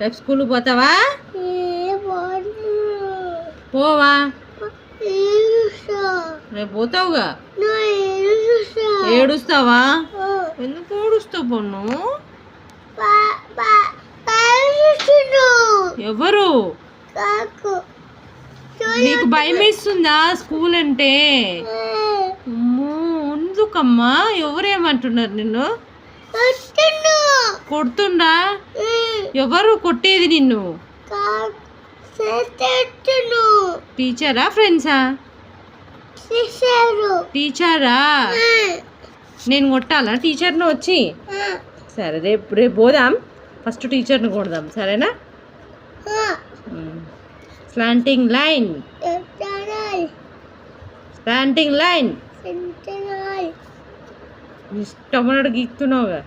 రేపు స్కూల్కి పోతావా? పోవా. రేపు పోతావుగా? ఏడుస్తావా? ఎందుకు ఏడుస్తావు పొన్ను? ఎవరు? నీకు భయం వేస్తుందా స్కూల్ అంటే? ఎందుకమ్మా? ఎవరేమంటున్నారు నిన్ను? కొడుతుండా? ఎవరు కొట్టేది నిన్ను? టీచరా ఫ్రెండ్సా? టీచరా? నేను కొట్టాలా? టీచర్ని వచ్చి? సరే రేపు రేపు పోదాం. ఫస్ట్ టీచర్ని కొడదాం సరేనా? Slanting line. Slanting line. ఇష్టమన్నాడు గీక్తున్నావుగా